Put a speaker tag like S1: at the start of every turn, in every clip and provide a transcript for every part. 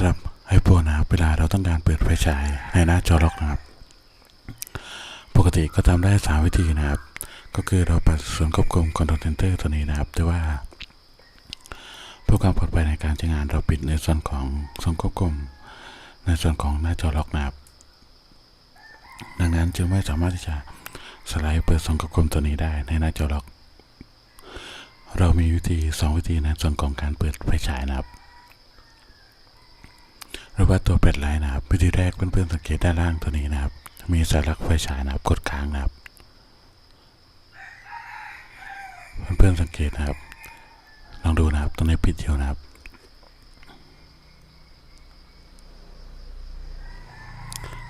S1: สำหรับไอโฟนนะครับเวลาเราต้องการเปิดไฟฉายในหน้าจอล็อกนะครับ ปกติก็ทำได้สามวิธีนะครับ ก็คือเราปัดส่วนควบคุมคอนโทรลเซนเตอร์ตัวนี้นะครับ แต่ว่าเพื่อความปลอดภัยในการใช้งานเราปิดในส่วนของส่วนควบคุมในส่วนของหน้าจอล็อกนะครับ ดังนั้นจึงไม่สามารถที่จะสไลด์เปิดส่วนควบคุมตัวนี้ได้ในหน้าจอล็อก เรามีวิธีสองวิธีในส่วนของการเปิดไฟฉายนะครับ หรือว่าตัวเป็ดไลน์นะครับ วิธีแรกเพื่อนๆสังเกตด้านล่างตัวนี้นะครับ มีสัญลักไฟฉายนะครับกดค้างนะครับ เพื่อนๆสังเกตนะครับ ลองดูนะครับตรงนี้ปิดอยู่นะครับ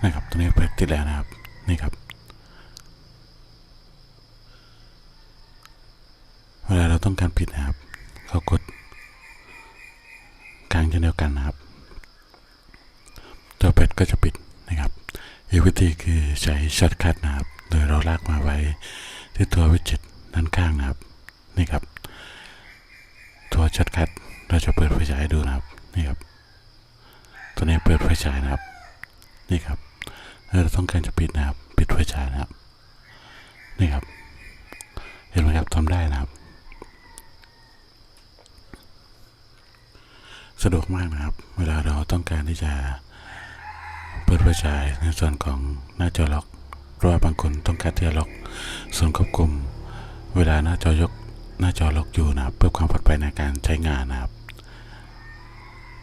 S1: นะครับตรงนี้เปิดติดแล้วนะครับ นี่ครับเวลาเราต้องการปิดนะครับเขากดค้างเช่นเดียวกันนะครับ ก็จะปิดนะครับ อีกวิธีคือใช้ช็อตคัทนะครับ โดยเราลากมาไว้ที่ตัววิจ็ตด้านข้างนะครับ นี่ครับ ตัวช็อตคัทเราจะเปิดไฟฉายดูนะครับ นี่ครับ ตัวนี้เปิดไฟฉายนะครับ นี่ครับ เราต้องการจะปิดนะครับ ปิดไฟฉายนะครับ นี่ครับ เห็นไหมครับทำได้นะครับ สะดวกมากนะครับ เวลาเราต้องการที่จะ เปิดไฟฉายในส่วนของหน้าจอล็อกหรือว่าบางคนต้องการที่จะล็อกส่วนควบคุม เวลาหน้าจอยกหน้าจอล็อกอยู่นะครับเพื่อความปลอดภัยในการใช้งานนะครับ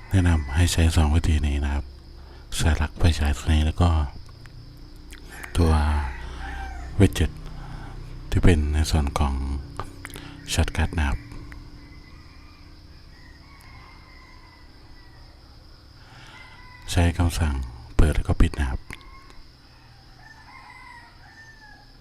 S1: แนะนำให้ใช้สองวิธีนี้นะครับสายลักไฟฉายตัวนี้แล้วก็ ตัวเวจเจ็ตที่เป็นในส่วนของช็อตคัทนะครับใช้คำสั่ง ปิดแล้วก็ปิดนะครับ